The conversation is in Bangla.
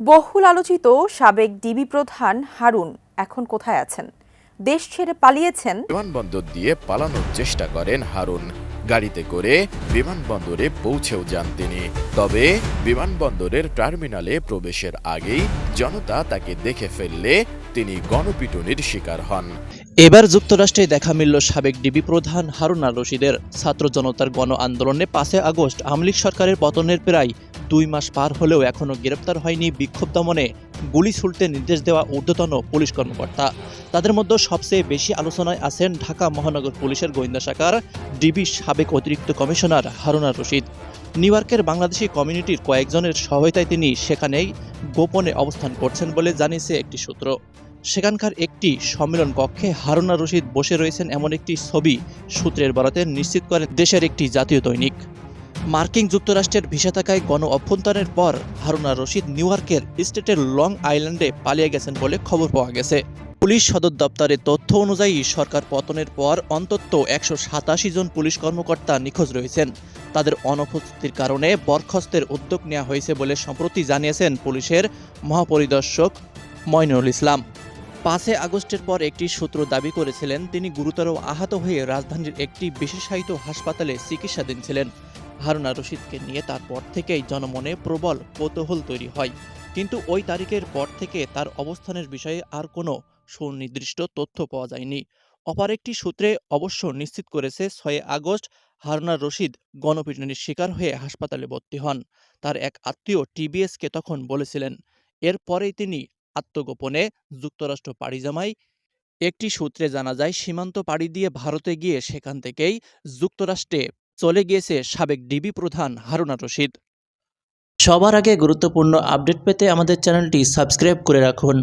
বহুল আলোচিত সাবেক ডিবি প্রধান হারুন এখন কোথায় আছেন? দেশ ছেড়ে পালিয়েছেন? বিমানবন্দর দিয়ে পালানোর চেষ্টা করেন হারুন। গাড়িতে করে বিমানবন্দরে পৌঁছেও যান তিনি। তবে বিমানবন্দরের টার্মিনালে প্রবেশের আগেই জনতা তাকে দেখে ফেললে তিনি গণপিটুনির শিকার হন। এবার যুক্তরাষ্ট্রে দেখা মিলল সাবেক ডিবি প্রধান হারুন আর রশিদের। ছাত্র জনতার গণ আন্দোলনে পাঁচে আগস্ট আমলিক সরকারের পতনের প্রায় দুই মাস পার হলেও এখনও গ্রেপ্তার হয়নি বিক্ষোভ দমনে। গুলি ছুলতে নির্দেশ দেওয়া ঊর্ধ্বতন পুলিশ কর্মকর্তা। তাদের মধ্যে সবচেয়ে বেশি আলোচনায় আছেন ঢাকা মহানগর পুলিশের গোয়েন্দা শাখার ডিবি সাবেক অতিরিক্ত কমিশনার হারুন রশিদ। নিউ ইয়র্কের বাংলাদেশি কমিউনিটির কয়েকজনের সহায়তায় তিনি সেখানেই গোপনে অবস্থান করছেন বলে জানিয়েছে একটি সূত্র। সেখানকার একটি সম্মেলন কক্ষে হারুনা রশিদ বসে রয়েছেন এমন একটি ছবি সূত্রের বরাতে নিশ্চিত করেন দেশের একটি জাতীয় দৈনিক। মার্কিন যুক্তরাষ্ট্রের ভিসা থাকায় গণ অভ্যন্তরের পর হারুনা রশিদ নিউ ইয়র্কের স্টেটের লং আইল্যান্ডে পালিয়ে গেছেন বলে খবর পাওয়া গেছে। পুলিশ সদর দপ্তরের তথ্য অনুযায়ী সরকার পতনের পর অন্তত একশো সাতাশি জন পুলিশ কর্মকর্তা নিখোঁজ রয়েছেন। তাদের অনুপস্থিতির কারণে বরখাস্তের উদ্যোগ নেওয়া হয়েছে বলে সম্প্রতি জানিয়েছেন পুলিশের মহাপরিদর্শক ময়নুল ইসলাম। পাঁচে আগস্টের পর একটি সূত্র দাবি করেছিলেন, তিনি গুরুতর আহত হয়ে রাজধানীর একটি বিশেষায়িত হাসপাতালে চিকিৎসাধীন ছিলেন। হারুনা রশিদকে নিয়ে তারপর থেকেই জনমনে প্রবল কৌতূহল তৈরি হয়। কিন্তু ওই তারিখের পর থেকে তার অবস্থানের বিষয়ে আর কোনো সুনির্দিষ্ট তথ্য পাওয়া যায়নি। অপর একটি সূত্রে অবশ্য নিশ্চিত করেছে, ছয় আগস্ট হারুনা রশিদ গণপিটুনির শিকার হয়ে হাসপাতালে ভর্তি হন। তার এক আত্মীয় টিবিএসকে তখন বলেছিলেন এরপরেই তিনি আত্মগোপনে যুক্তরাষ্ট্র পাড়ি জমায়। একটি সূত্রে জানা যায়, সীমান্ত পাড়ি দিয়ে ভারতে গিয়ে সেখান থেকেই যুক্তরাষ্ট্রে চলে গিয়েছে সাবেক ডিবি প্রধান হারুনা রশিদ। সবার আগে গুরুত্বপূর্ণ আপডেট পেতে আমাদের চ্যানেলটি সাবস্ক্রাইব করে রাখুন।